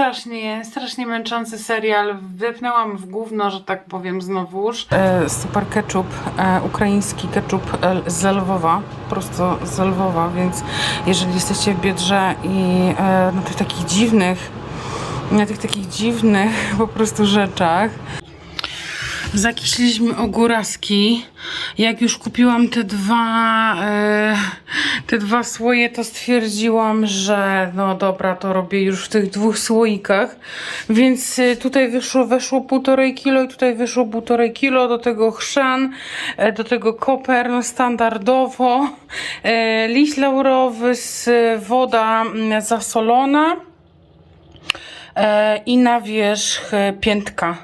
Strasznie, strasznie męczący serial. Wepnęłam w gówno, że tak powiem, znowuż. E, super ketchup, e, ukraiński ketchup e, z Lwowa, prosto z Lwowa, więc jeżeli jesteście w Biedrze i e, na tych takich dziwnych, na tych takich dziwnych po prostu rzeczach, Zakiśliśmy ogóraski. Jak już kupiłam te dwa, e, te dwa słoje, to stwierdziłam, że no dobra, to robię już w tych dwóch słoikach. Więc e, tutaj wyszło, weszło półtorej kilo i tutaj wyszło półtorej kilo. Do tego chrzan, e, do tego koper, no standardowo. Liść laurowy, z woda mm, zasolona i na wierzch e, piętka.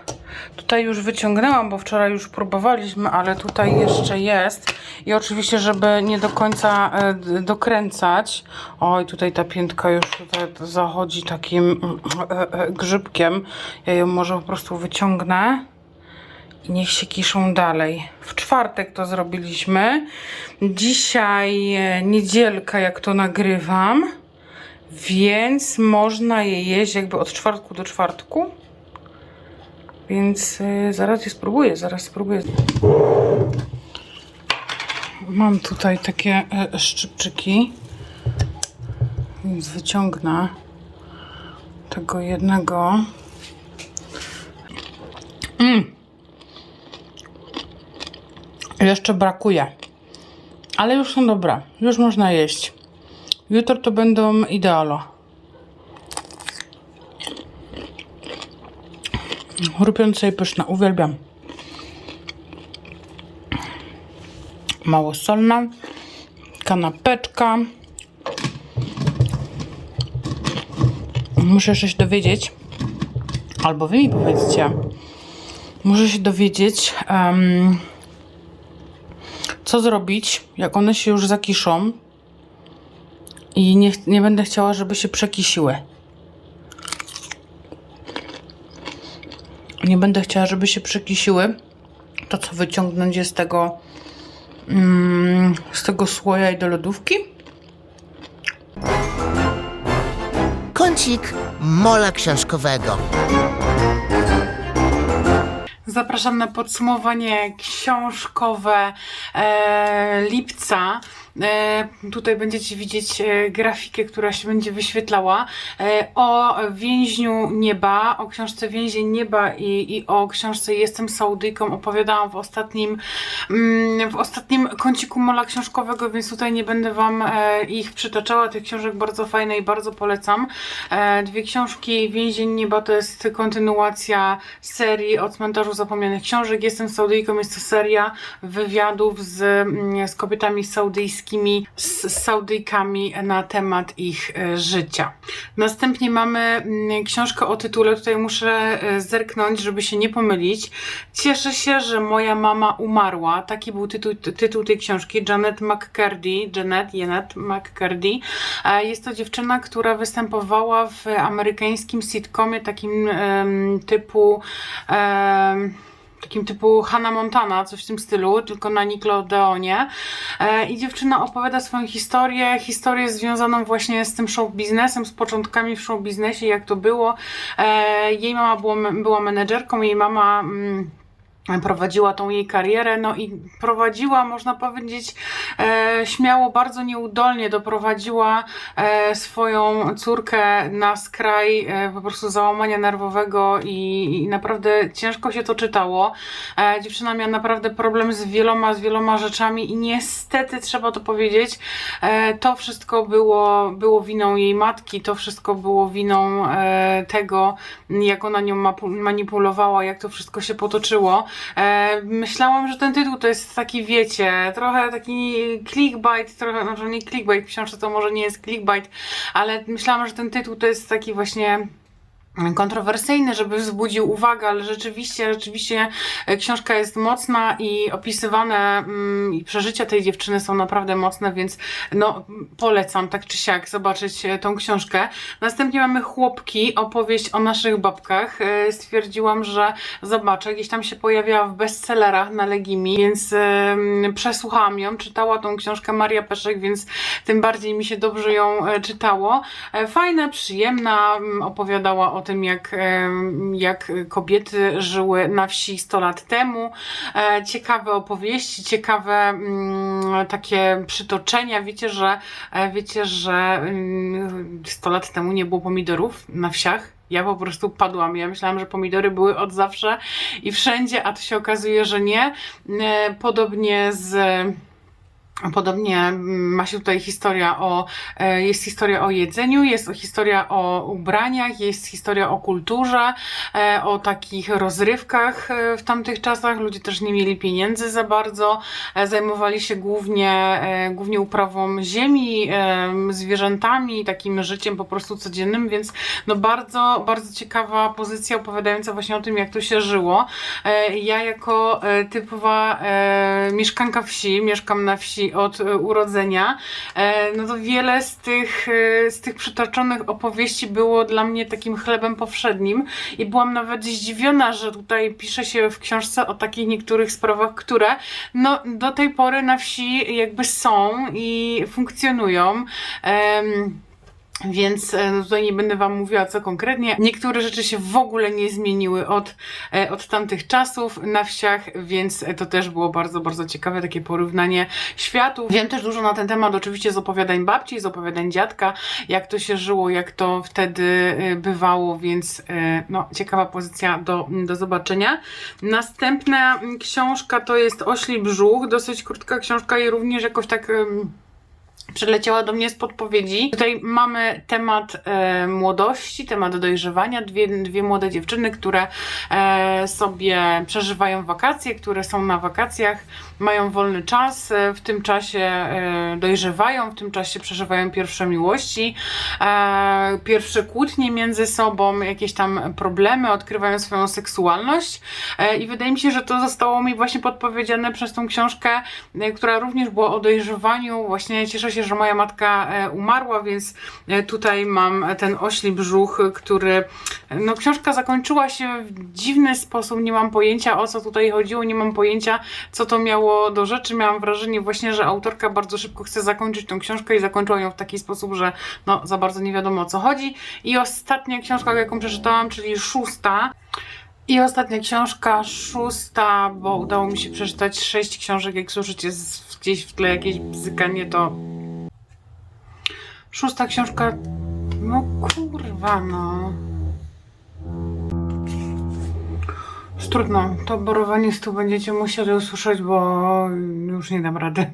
Tutaj już wyciągnęłam, bo wczoraj już próbowaliśmy, ale tutaj jeszcze jest. I oczywiście, żeby nie do końca e, dokręcać. Oj, tutaj ta piętka już tutaj zachodzi takim e, e, grzybkiem. Ja ją może po prostu wyciągnę. I niech się kiszą dalej. W czwartek to zrobiliśmy. Dzisiaj e, niedzielka, jak to nagrywam. Więc można je jeść jakby od czwartku do czwartku. Więc y, zaraz je spróbuję, zaraz spróbuję. Mam tutaj takie y, szczypczyki. Więc wyciągnę tego jednego. Mm. Jeszcze brakuje. Ale już są dobre. Już można jeść. Jutro to będą idealo. Chrupiące i pyszne. Uwielbiam. Mało solna. Kanapeczka. Muszę się dowiedzieć, albo wy mi powiedzcie, muszę się dowiedzieć, em, co zrobić, jak one się już zakiszą i nie, nie będę chciała, żeby się przekisiły. nie będę chciała, żeby się przekisiły, to co wyciągnąć je z tego mm, z tego słoja i do lodówki. Kącik mola książkowego. Zapraszam na podsumowanie książkowe e, lipca. E, tutaj będziecie widzieć e, grafikę, która się będzie wyświetlała e, o więźniu nieba, o książce Więzień nieba i, i o książce Jestem Saudyjką opowiadałam w ostatnim mm, w ostatnim kąciku mola książkowego, więc tutaj nie będę Wam ich przytaczała. Tych książek bardzo fajne i bardzo polecam. Dwie książki Więzień nieba to jest kontynuacja serii o cmentarzu zapomnianych książek. Jestem Saudyjką, jest to seria wywiadów z, mm, z kobietami saudyjskimi, z Saudyjkami na temat ich e, życia. Następnie mamy mm, książkę o tytule, tutaj muszę e, zerknąć, żeby się nie pomylić. Cieszę się, że moja mama umarła. Taki był tytuł, ty- tytuł tej książki. Janet McCurdy, Janet, Janet McCurdy. E, Jest to dziewczyna, która występowała w amerykańskim sitcomie takim em, typu em, takim typu Hannah Montana, coś w tym stylu, tylko na Nickelodeonie. E, I dziewczyna opowiada swoją historię, historię związaną właśnie z tym show biznesem, z początkami w show biznesie, jak to było. E, Jej mama było, była menedżerką, jej mama... Mm, prowadziła tą jej karierę, no i prowadziła, można powiedzieć, e, śmiało, bardzo nieudolnie doprowadziła e, swoją córkę na skraj e, po prostu załamania nerwowego i, i naprawdę ciężko się to czytało. E, dziewczyna miała naprawdę problem z wieloma, z wieloma rzeczami i niestety trzeba to powiedzieć, e, to wszystko było, było winą jej matki, to wszystko było winą e, tego, jak ona nią manipulowała, jak to wszystko się potoczyło. E, myślałam, że ten tytuł to jest taki, wiecie, trochę taki clickbait, trochę, no, że nie clickbait, w książce to może nie jest clickbait, ale myślałam, że ten tytuł to jest taki właśnie kontrowersyjny, żeby wzbudził uwagę, ale rzeczywiście, rzeczywiście e, książka jest mocna i opisywane mm, i przeżycia tej dziewczyny są naprawdę mocne, więc no polecam tak czy siak zobaczyć e, tą książkę. Następnie mamy Chłopki, opowieść o naszych babkach. E, Stwierdziłam, że zobaczę, gdzieś tam się pojawiała w bestsellerach na Legimi, więc em, przesłuchałam ją, czytała tą książkę Maria Peszek, więc tym bardziej mi się dobrze ją czytało. Fajna, przyjemna, mm, opowiadała o o tym, jak, jak kobiety żyły na wsi 100 lat temu. E, Ciekawe opowieści, ciekawe mm, takie przytoczenia. Wiecie, że e, wiecie, że mm, 100 lat temu nie było pomidorów na wsiach. Ja po prostu padłam. Ja myślałam, że pomidory były od zawsze i wszędzie, a to się okazuje, że nie. E, Podobnie z. Podobnie mm, ma się tutaj historia o, e, jest historia o jedzeniu, jest historia o ubraniach, jest historia o kulturze, e, o takich rozrywkach e, w tamtych czasach. Ludzie też nie mieli pieniędzy za bardzo, zajmowali się głównie, głównie uprawą ziemi, zwierzętami, takim życiem po prostu codziennym, więc no bardzo, bardzo ciekawa pozycja opowiadająca właśnie o tym, jak to się żyło. Ja jako typowa mieszkanka wsi, mieszkam na wsi od e, urodzenia, e, no to wiele z tych, e, z tych przytoczonych opowieści było dla mnie takim chlebem powszednim i byłam nawet zdziwiona, że tutaj pisze się w książce o takich niektórych sprawach, które no do tej pory na wsi jakby są i funkcjonują. Em, więc e, no tutaj nie będę Wam mówiła co konkretnie. Niektóre rzeczy się w ogóle nie zmieniły od, e, od tamtych czasów na wsiach, więc e, to też było bardzo, bardzo ciekawe takie porównanie światów. Wiem też dużo na ten temat, oczywiście z opowiadań babci, z opowiadań dziadka, jak to się żyło, jak to wtedy bywało, więc no, ciekawa pozycja do, do zobaczenia. Następna książka to jest Ośli Brzuch, dosyć krótka książka i również jakoś tak. Przyleciała do mnie z podpowiedzi. Tutaj mamy temat e, młodości, temat dojrzewania. Dwie, dwie młode dziewczyny, które e, sobie przeżywają wakacje, które są na wakacjach, mają wolny czas, e, w tym czasie e, dojrzewają, w tym czasie przeżywają pierwsze miłości, e, pierwsze kłótnie między sobą, jakieś tam problemy, odkrywają swoją seksualność e, i wydaje mi się, że to zostało mi właśnie podpowiedziane przez tą książkę, e, która również była o dojrzewaniu. Właśnie cieszę się, że moja matka e, umarła, więc e, tutaj mam ten ośli brzuch, który no książka zakończyła się w dziwny sposób, nie mam pojęcia o co tutaj chodziło, nie mam pojęcia co to miało do rzeczy. Miałam wrażenie właśnie, że autorka bardzo szybko chce zakończyć tą książkę i zakończyła ją w taki sposób, że no za bardzo nie wiadomo o co chodzi. I ostatnia książka, jaką przeczytałam, czyli szósta, i ostatnia książka, szósta, bo udało mi się przeczytać sześć książek. Jak słyszycie gdzieś w tle jakieś bzykanie, to szósta książka, no kurwa, no. Trudno, to borowanie tu będziecie musieli usłyszeć, bo już nie dam rady.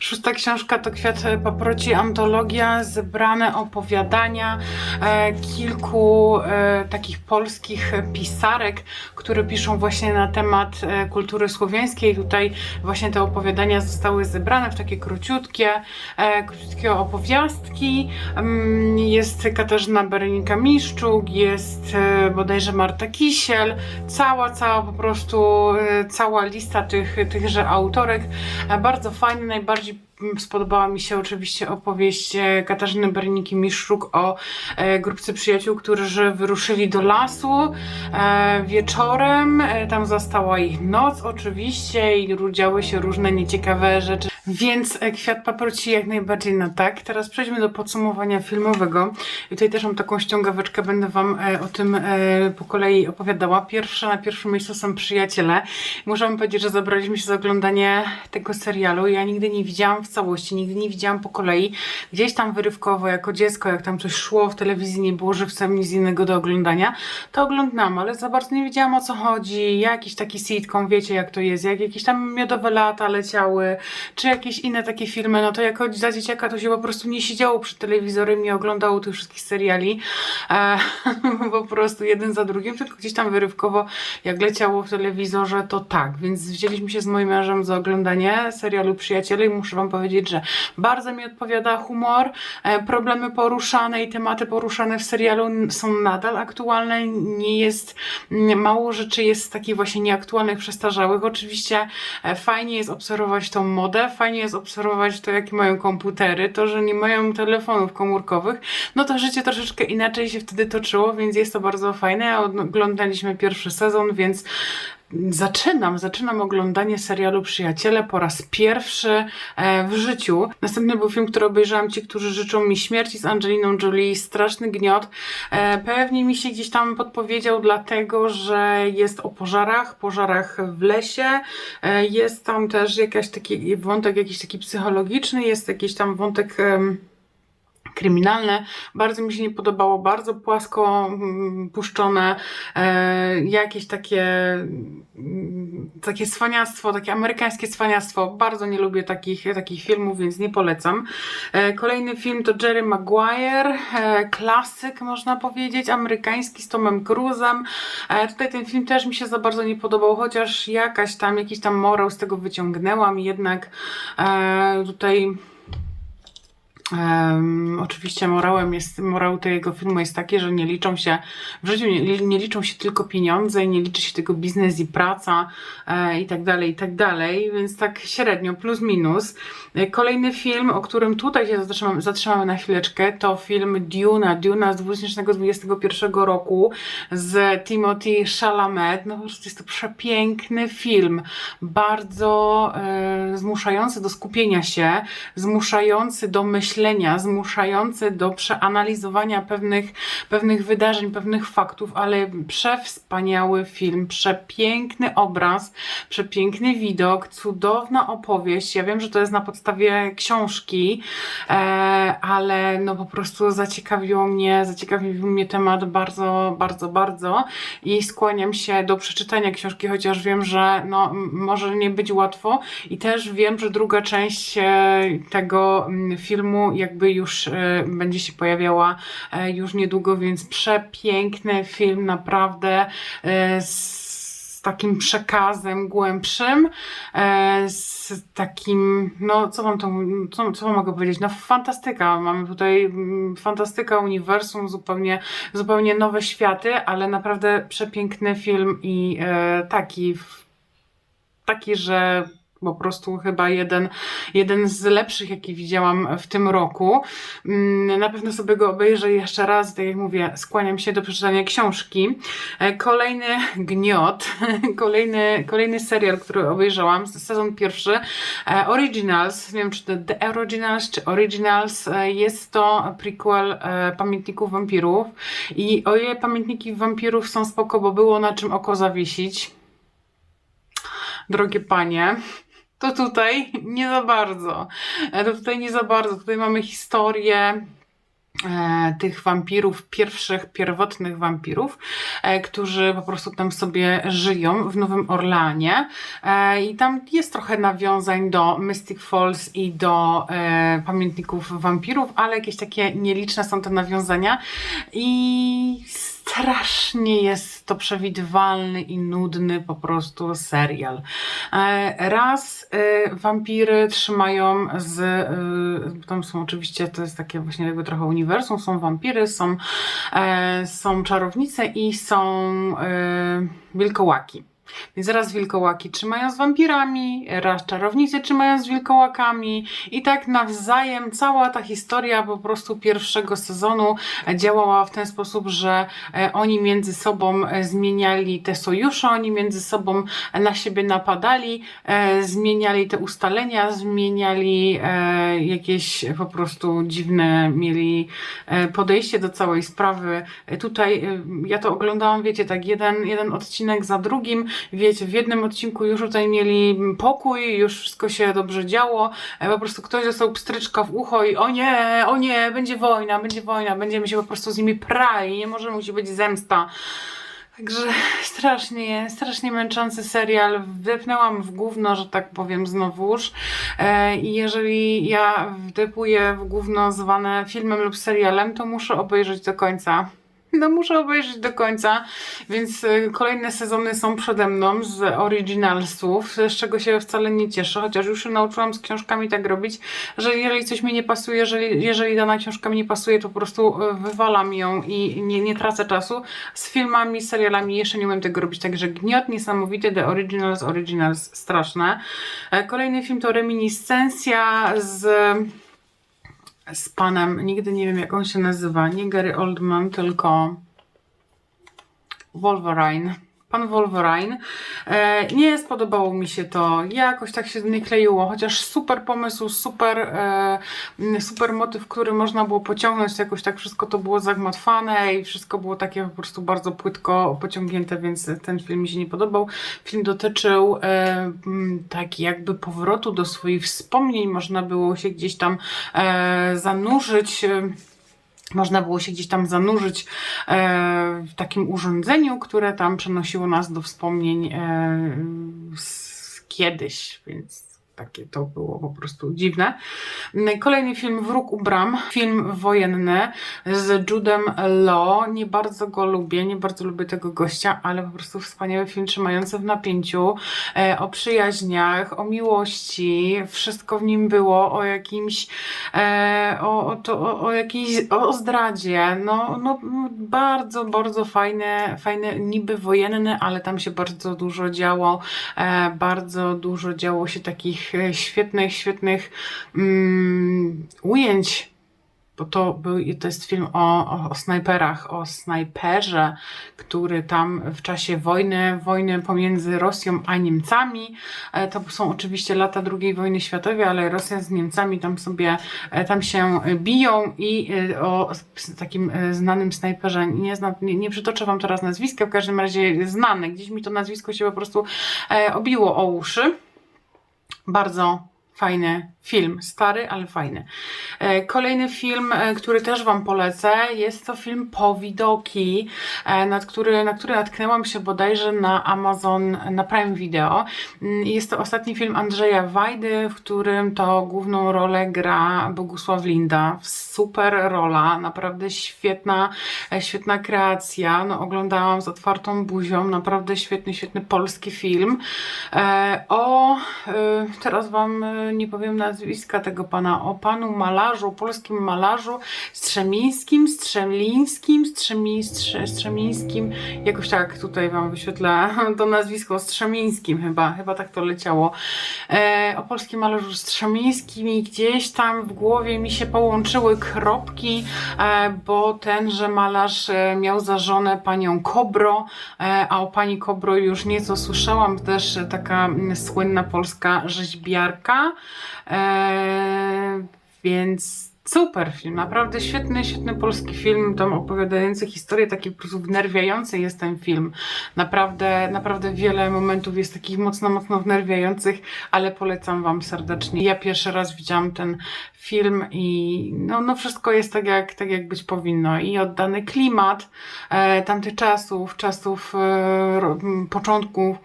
Szósta książka to Kwiat Paproci, antologia, zebrane opowiadania e, kilku e, takich polskich pisarek, które piszą właśnie na temat e, kultury słowiańskiej. Tutaj właśnie te opowiadania zostały zebrane w takie króciutkie, króciutkie opowiastki. Mm, Jest Katarzyna Berenika-Miszczuk, jest bodajże Marta Kisiel, cała, cała po prostu, cała lista tych, tychże autorek. Bardzo fajny, najbardziej mm, spodobała mi się oczywiście opowieść e, Katarzyny Berniki-Miszczuk o e, grupce przyjaciół, którzy wyruszyli do lasu e, wieczorem. Tam zastała ich noc oczywiście i działy się różne nieciekawe rzeczy. Więc Kwiat Paproci jak najbardziej na tak. Teraz przejdźmy do podsumowania filmowego. I tutaj też mam taką ściągaweczkę, będę Wam o tym po kolei opowiadała. Pierwsza, na pierwszym miejscu są przyjaciele. Muszę Wam powiedzieć, że zabraliśmy się za oglądanie tego serialu. Ja nigdy nie widziałam w całości, nigdy nie widziałam po kolei. Gdzieś tam wyrywkowo, jako dziecko, jak tam coś szło w telewizji, nie było żywcem, nic innego do oglądania, to oglądałam, ale za bardzo nie wiedziałam o co chodzi. Jakiś taki sitcom, wiecie jak to jest, jak jakieś tam miodowe lata leciały, czy jakieś inne takie filmy, no to jako za dzieciaka to się po prostu nie siedziało przed telewizorem, nie oglądało tych wszystkich seriali e, po prostu jeden za drugim, tylko gdzieś tam wyrywkowo jak leciało w telewizorze, to tak, więc wzięliśmy się z moim mężem za oglądanie serialu Przyjaciele i muszę Wam powiedzieć, że bardzo mi odpowiada humor, e, problemy poruszane i tematy poruszane w serialu są nadal aktualne, nie jest, mało rzeczy jest takich właśnie nieaktualnych, przestarzałych. Oczywiście e, fajnie jest obserwować tą modę, fajnie jest obserwować to, jakie mają komputery, to, że nie mają telefonów komórkowych, no to życie troszeczkę inaczej się wtedy toczyło, więc jest to bardzo fajne. Oglądaliśmy pierwszy sezon, więc zaczynam, zaczynam oglądanie serialu Przyjaciele po raz pierwszy e, w życiu. Następny był film, który obejrzałam Ci, którzy życzą mi śmierci z Angeliną Jolie, Straszny Gniot. E, pewnie mi się gdzieś tam podpowiedział dlatego, że jest o pożarach, pożarach w lesie. E, jest tam też jakaś taki wątek jakiś taki psychologiczny, jest jakiś tam wątek... kryminalne. Bardzo mi się nie podobało, bardzo płasko mm, puszczone, e, jakieś takie, mm, takie cwaniactwo, takie amerykańskie cwaniactwo. Bardzo nie lubię takich, takich filmów, więc nie polecam. E, kolejny film to Jerry Maguire, e, klasyk można powiedzieć, amerykański z Tomem Cruise'em. E, tutaj ten film też mi się za bardzo nie podobał, chociaż jakaś tam, jakiś tam morał z tego wyciągnęłam, jednak tutaj Em, oczywiście morałem jest, morał tego filmu jest taki, że nie liczą się, w życiu nie, nie liczą się tylko pieniądze nie liczy się tylko biznes i praca e, i tak dalej, i tak dalej, więc tak średnio, plus minus. E, kolejny film, o którym tutaj się zatrzymamy, zatrzymamy na chwileczkę, to film Duna, Duna z 2021 roku z Timothy Chalamet. No po prostu jest to przepiękny film, bardzo e, zmuszający do skupienia się, zmuszający do myślenia, zmuszający do przeanalizowania pewnych, pewnych wydarzeń, pewnych faktów, ale przewspaniały film, przepiękny obraz, przepiękny widok, cudowna opowieść. Ja wiem, że to jest na podstawie książki, e, ale no po prostu zaciekawiło mnie, zaciekawił mnie temat bardzo, bardzo, bardzo i skłaniam się do przeczytania książki, chociaż wiem, że no, może nie być łatwo i też wiem, że druga część e, tego mm, jakby już e, będzie się pojawiała e, już niedługo, więc przepiękny film, naprawdę e, z takim przekazem głębszym, z takim, no co wam to, co, co wam mogę powiedzieć, no fantastyka, mamy tutaj mm, fantastyka, uniwersum, zupełnie, zupełnie nowe światy, ale naprawdę przepiękny film i taki, taki, że po prostu chyba jeden, jeden z lepszych, jaki widziałam w tym roku. Mm, Na pewno sobie go obejrzę jeszcze raz, tak jak mówię, skłaniam się do przeczytania książki. E, Kolejny gniot, kolejny, kolejny serial, który obejrzałam, sezon pierwszy, e, Originals, nie wiem czy to The Originals czy Originals, e, jest to prequel Pamiętników Wampirów. I o ile Pamiętniki Wampirów są spoko, bo było na czym oko zawiesić, drogie panie, to tutaj nie za bardzo. E, To tutaj nie za bardzo. Tutaj mamy historię e, tych wampirów, pierwszych, pierwotnych wampirów, e, którzy po prostu tam sobie żyją w Nowym Orleanie. E, I tam jest trochę nawiązań do Mystic Falls i do pamiętników wampirów, ale jakieś takie nieliczne są te nawiązania. I strasznie jest to przewidywalny i nudny po prostu serial. E, Raz e, wampiry trzymają z. e, Tam są oczywiście, to jest takie właśnie jakby trochę uniwersum. Są wampiry, są, są czarownice i są wilkołaki. Więc raz wilkołaki trzymają z wampirami, raz czarownicy trzymają z wilkołakami i tak nawzajem cała ta historia po prostu pierwszego sezonu działała w ten sposób, że e, oni między sobą e, zmieniali te sojusze, oni między sobą na siebie napadali, e, zmieniali te ustalenia, zmieniali jakieś po prostu dziwne, mieli podejście do całej sprawy. Tutaj ja to oglądałam, wiecie, tak jeden, jeden odcinek za drugim, wiecie, w jednym odcinku już tutaj mieli pokój, już wszystko się dobrze działo, e, po prostu ktoś dostał pstryczka w ucho i o nie, o nie, będzie wojna, będzie wojna, będziemy się po prostu z nimi prali, nie może musi być zemsta. Także strasznie, strasznie męczący serial. Wdepnęłam w gówno, że tak powiem, znowuż. E, I jeżeli ja wdepuję w gówno zwane filmem lub serialem, to muszę obejrzeć do końca. No muszę obejrzeć do końca, więc y, kolejne sezony są przede mną z originalsów, z czego się wcale nie cieszę, chociaż już się nauczyłam z książkami tak robić, że jeżeli coś mi nie pasuje, jeżeli, jeżeli dana książka mi nie pasuje, to po prostu y, wywalam ją i nie, nie tracę czasu. Z filmami, serialami jeszcze nie umiem tego robić, także gniot niesamowity, The Originals, Originals straszne. E, Kolejny film to Reminiscencja z z panem, nigdy nie wiem jak on się nazywa, nie Gary Oldman, tylko Wolverine. Pan Wolverine. E, nie spodobało mi się to, jakoś tak się nie kleiło, chociaż super pomysł, super, e, super motyw, który można było pociągnąć, jakoś tak wszystko to było zagmatwane i wszystko było takie po prostu bardzo płytko pociągnięte, więc ten film mi się nie podobał. Film dotyczył e, tak jakby powrotu do swoich wspomnień, można było się gdzieś tam zanurzyć. Można było się gdzieś tam zanurzyć e, w takim urządzeniu, które tam przenosiło nas do wspomnień e, z kiedyś, więc takie to było po prostu dziwne. Kolejny film Wróg u bram, film wojenny z Judem Law. Nie bardzo go lubię, nie bardzo lubię tego gościa, ale po prostu wspaniały film trzymający w napięciu, e, o przyjaźniach, o miłości, wszystko w nim było, o jakimś, e, o, o, to, o, o jakiejś, o, zdradzie, no, no bardzo, bardzo fajne, fajne, niby wojenny, ale tam się bardzo dużo działo, e, bardzo dużo działo się takich e, świetnych, świetnych mm, ujęć bo to, był, to jest film o, o, o snajperach, o snajperze, który tam w czasie wojny, wojny pomiędzy Rosją a Niemcami, e, to są oczywiście lata II wojny światowej, ale Rosja z Niemcami tam sobie, e, tam się biją i o takim znanym snajperze, nie, znam, nie, nie przytoczę wam teraz nazwiska, w każdym razie znane, gdzieś mi to nazwisko się po prostu obiło o uszy. Bardzo fajny film, stary, ale fajny. E, Kolejny film, e, który też Wam polecę, jest to film Powidoki, e, nad który, na który natknęłam się bodajże na Amazon, na Prime Video. Mm, Jest to ostatni film Andrzeja Wajdy, w którym to główną rolę gra Bogusław Linda. Super rola, naprawdę świetna, świetna kreacja. No, oglądałam z otwartą buzią, naprawdę świetny, świetny polski film. O, teraz Wam nie powiem nazwiska tego pana, o panu malarzu, polskim malarzu Strzemińskim, Strzemlińskim, Strzemi, Strze, Strzemińskim, jakoś tak tutaj Wam wyświetlę to nazwisko, Strzemińskim chyba, chyba tak to leciało. E, o polskim malarzu Strzemińskim i gdzieś tam w głowie mi się połączyły kropki, e, bo tenże malarz e, miał za żonę panią Kobro, e, a o pani Kobro już nieco słyszałam, też taka słynna polska rzeźbiarka, e, więc super film, naprawdę świetny, świetny polski film, tam opowiadający historię, taki po prostu wnerwiający jest ten film, naprawdę, naprawdę wiele momentów jest takich mocno, mocno wnerwiających, ale polecam Wam serdecznie. Ja pierwszy raz widziałam ten film i no, no wszystko jest tak jak, tak jak być powinno i oddany klimat e, tamtych czasów, czasów e, początku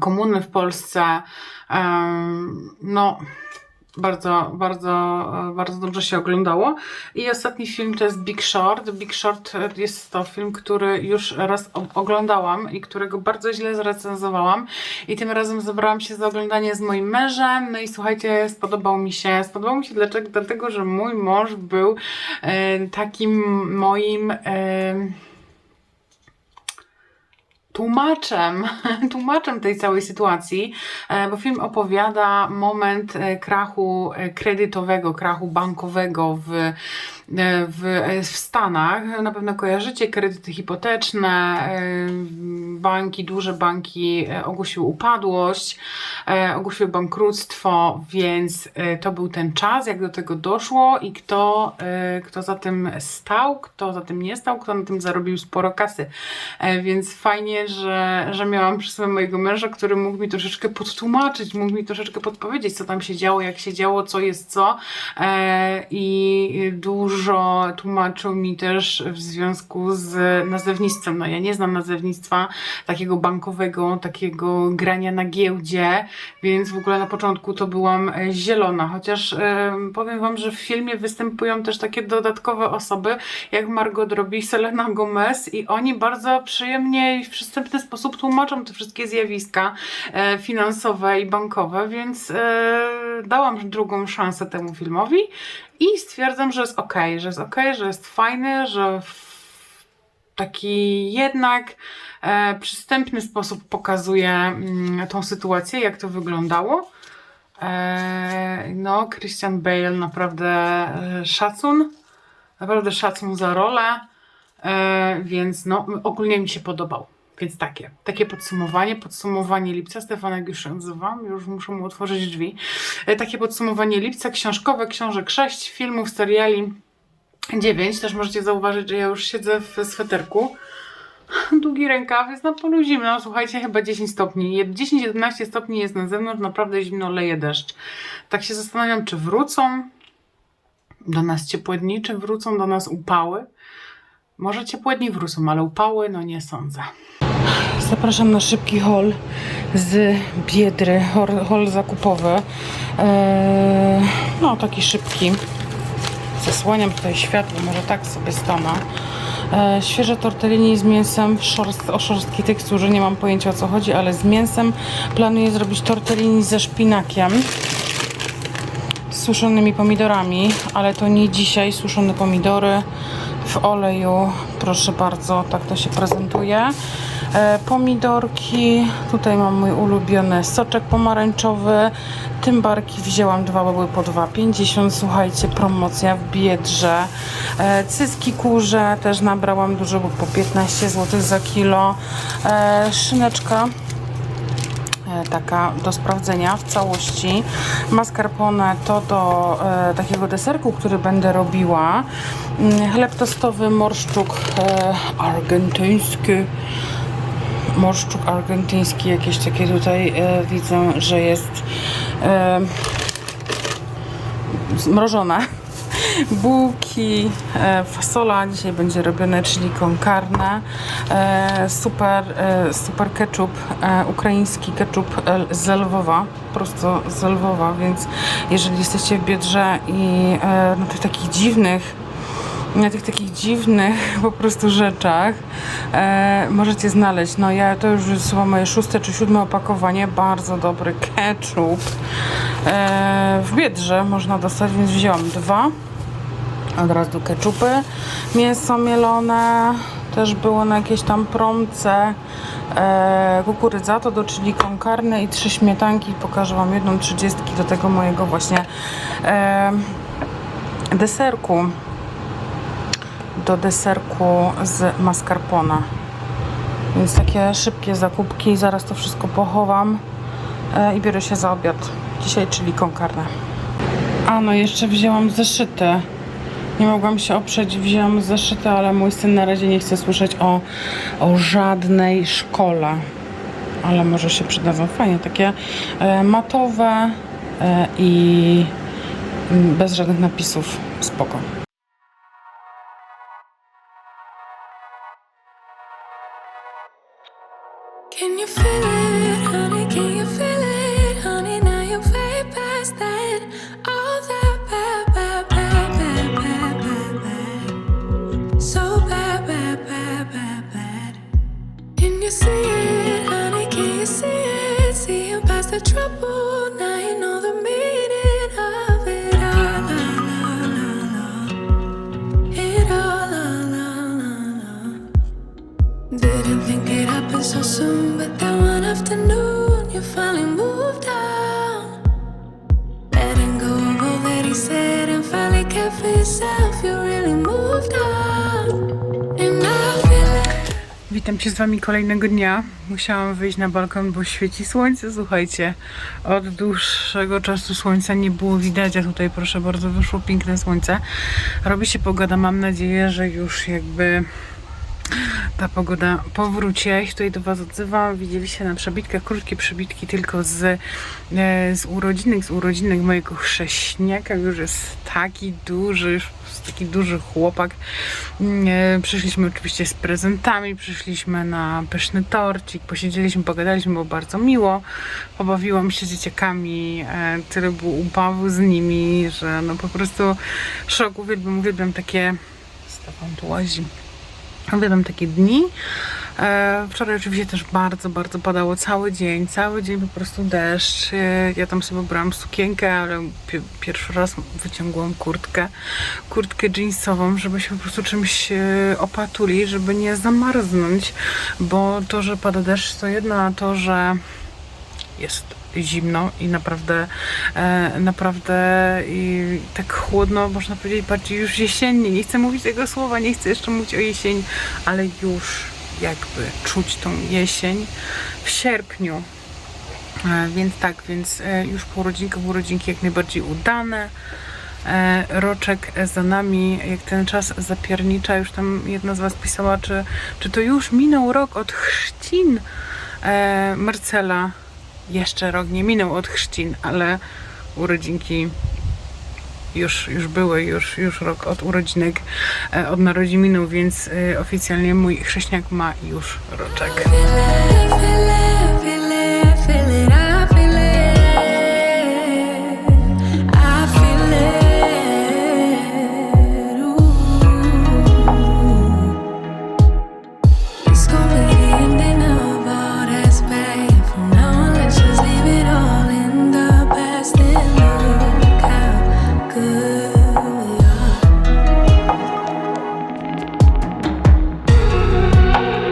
komuny w Polsce, em, no bardzo, bardzo, e, bardzo dobrze się oglądało. I ostatni film to jest Big Short. Big Short e, jest to film, który już raz oglądałam i którego bardzo źle zrecenzowałam. I tym razem zabrałam się za oglądanie z moim mężem. No i słuchajcie, spodobał mi się. Spodobał mi się dlaczego? Dlatego, że mój mąż był e, takim moim. E, tłumaczem, tłumaczem tej całej sytuacji, e, bo film opowiada moment e, krachu e, kredytowego, krachu bankowego w, w, w Stanach. Na pewno kojarzycie kredyty hipoteczne, e, banki, duże banki e, ogłosiły upadłość, e, ogłosiły bankructwo, więc e, to był ten czas, jak do tego doszło i kto, kto za tym stał, kto za tym nie stał, kto na tym zarobił sporo kasy. Więc fajnie, że, że miałam przy sobie mojego męża, który mógł mi troszeczkę podtłumaczyć, mógł mi troszeczkę podpowiedzieć, co tam się działo, jak się działo, co jest co. I dużo tłumaczył mi też w związku z nazewnictwem. No ja nie znam nazewnictwa takiego bankowego, takiego grania na giełdzie, więc w ogóle na początku to byłam e, zielona, chociaż e, powiem Wam, że w filmie występują też takie dodatkowe osoby, jak Margot Robbie, Selena Gomez i oni bardzo przyjemnie i w przystępny sposób tłumaczą te wszystkie zjawiska e, finansowe i bankowe, więc dałam drugą szansę temu filmowi i stwierdzam, że jest ok, że jest ok, że jest fajny, że taki jednak e, przystępny sposób pokazuje mm, tą sytuację, jak to wyglądało. E, no, Christian Bale, naprawdę e, szacun, naprawdę szacun za rolę, e, więc no, ogólnie mi się podobał. Więc takie, takie podsumowanie, podsumowanie lipca. Stefanek już się odzywa, już muszę mu otworzyć drzwi. E, Takie podsumowanie lipca, książkowe, książek 6, filmów, seriali 9. Też możecie zauważyć, że ja już siedzę w sweterku. Długi rękaw jest na polu zimno. Słuchajcie, chyba 10 stopni. Je- 10-11 stopni jest na zewnątrz, naprawdę zimno, leje deszcz. Tak się zastanawiam, czy wrócą do nas ciepłe dni, czy wrócą do nas upały. Może ciepłe dni wrócą, ale upały, no nie sądzę. Zapraszam na szybki haul z Biedry, hol, zakupowy. Eee, no, taki szybki. Zasłaniam tutaj światło, może tak sobie stanę. E, świeże tortellini z mięsem szorst, o szorstkiej teksturze, nie mam pojęcia o co chodzi, ale z mięsem planuję zrobić tortellini ze szpinakiem z suszonymi pomidorami, ale to nie dzisiaj, suszone pomidory w oleju, proszę bardzo, tak to się prezentuje. E, pomidorki, tutaj mam mój ulubiony soczek pomarańczowy, tymbarki wzięłam dwa, bo były po 2,50, słuchajcie, promocja w Biedrze. E, cyski kurze też nabrałam dużo, bo po 15 zł za kilo. E, szyneczka taka do sprawdzenia w całości. Mascarpone to do e, takiego deserku, który będę robiła. Mm, Chleb tostowy, morszczuk e, argentyński. Morszczuk argentyński, jakieś takie tutaj e, widzę, że jest e, zmrożone. Bułki, e, fasola dzisiaj będzie robione, czyli con carne, e, super, e, super ketchup, e, ukraiński ketchup e, z Lwowa, prosto z Lwowa, więc jeżeli jesteście w Biedrze i e, na tych takich dziwnych na tych takich dziwnych po prostu rzeczach e, możecie znaleźć. No ja to już chyba moje szóste czy siódme opakowanie. Bardzo dobry ketchup. E, w Biedrze można dostać, więc wzięłam dwa. Od razu ketchupy. Mięso mielone też było na jakiejś tam promce. E, kukurydza to do chili con carne i trzy śmietanki. Pokażę Wam jedną trzydziestki do tego mojego właśnie e, deserku do deserku z mascarpone. Więc takie szybkie zakupki, zaraz to wszystko pochowam e, i biorę się za obiad. Dzisiaj, czyli konkarne. A no, jeszcze wzięłam zeszyty. Nie mogłam się oprzeć, wzięłam zeszyty, ale mój syn na razie nie chce słyszeć o, o żadnej szkole. Ale może się przydadzą. Fajnie, takie e, matowe e, i mm, bez żadnych napisów. Spoko. Witam się z Wami kolejnego dnia. Musiałam wyjść na balkon, bo świeci słońce. Słuchajcie, od dłuższego czasu słońca nie było widać, a tutaj proszę bardzo, wyszło piękne słońce. Robi się pogoda, mam nadzieję, że już jakby ta pogoda powróci. Ja ich tutaj do Was odzywam. Widzieliście na przebitkach, krótkie przebitki tylko z, e, z urodzinek, z urodzinek mojego chrześniaka. Już jest taki duży, już taki duży chłopak. Mm, e, Przyszliśmy oczywiście z prezentami, przyszliśmy na pyszny torcik, posiedzieliśmy, pogadaliśmy, było bardzo miło. Pobawiłam się z dzieciakami, e, tyle było ubawu z nimi, że no po prostu szok, uwielbiam, uwielbiam takie... Stefan tu łazi. Uwielbiam takie dni. E, wczoraj oczywiście też bardzo, bardzo padało cały dzień, cały dzień po prostu deszcz. E, ja tam sobie brałam sukienkę, ale pi- pierwszy raz wyciągłam kurtkę, kurtkę jeansową, żeby się po prostu czymś e, opatuli, żeby nie zamarznąć, bo to, że pada deszcz to jedno, a to, że jest zimno i naprawdę, e, naprawdę i tak chłodno, można powiedzieć, bardziej już jesiennie. Nie chcę mówić tego słowa, nie chcę jeszcze mówić o jesieni, ale już jakby czuć tą jesień w sierpniu. E, Więc tak, więc e, już po urodzinkach, urodzinki jak najbardziej udane. Roczek za nami, jak ten czas zapiernicza, już tam jedna z Was pisała, czy, czy to już minął rok od chrzcin e, Marcela. Jeszcze rok nie minął od chrzcin, ale urodzinki już, już były, już, już rok od urodzinek, e, od narodzin minął, więc e, oficjalnie mój chrześniak ma już roczek.